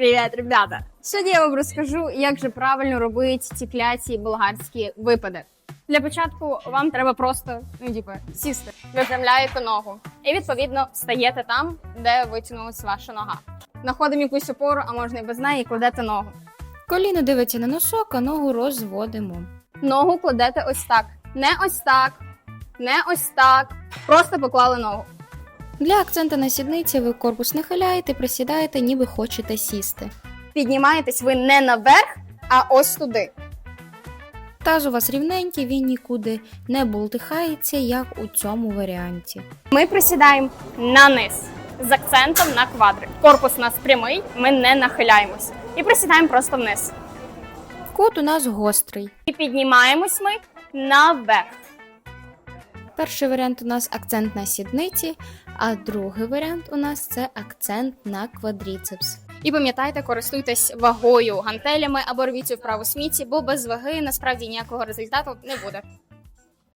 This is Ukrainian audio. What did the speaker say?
Привіт, ребята! Сьогодні я вам розкажу, як же правильно робити ці кляті болгарські випади. Для початку вам треба просто ну, типу, сісти, випрямляєте ногу і відповідно стаєте там, де витягнулася ваша нога. Знаходимо якусь опору, а можна і без неї, і кладете ногу. Коліно дивиться на носок, а ногу розводимо. Ногу кладете ось так. Не ось так, не ось так. Просто поклали ногу. Для акцента на сідниці ви корпус нахиляєте, присідаєте, ніби хочете сісти. Піднімаєтесь ви не наверх, а ось туди. Таз у вас рівненький, він нікуди не бултихається, як у цьому варіанті. Ми присідаємо на низ з акцентом на квадрик. Корпус у нас прямий, ми не нахиляємось. І присідаємо просто вниз. Кут у нас гострий. І піднімаємось ми наверх. Перший варіант у нас акцент на сідниці, а другий варіант у нас це акцент на квадріцепс. І пам'ятайте, користуйтесь вагою, гантелями або рвіться вправо сміті, бо без ваги насправді ніякого результату не буде.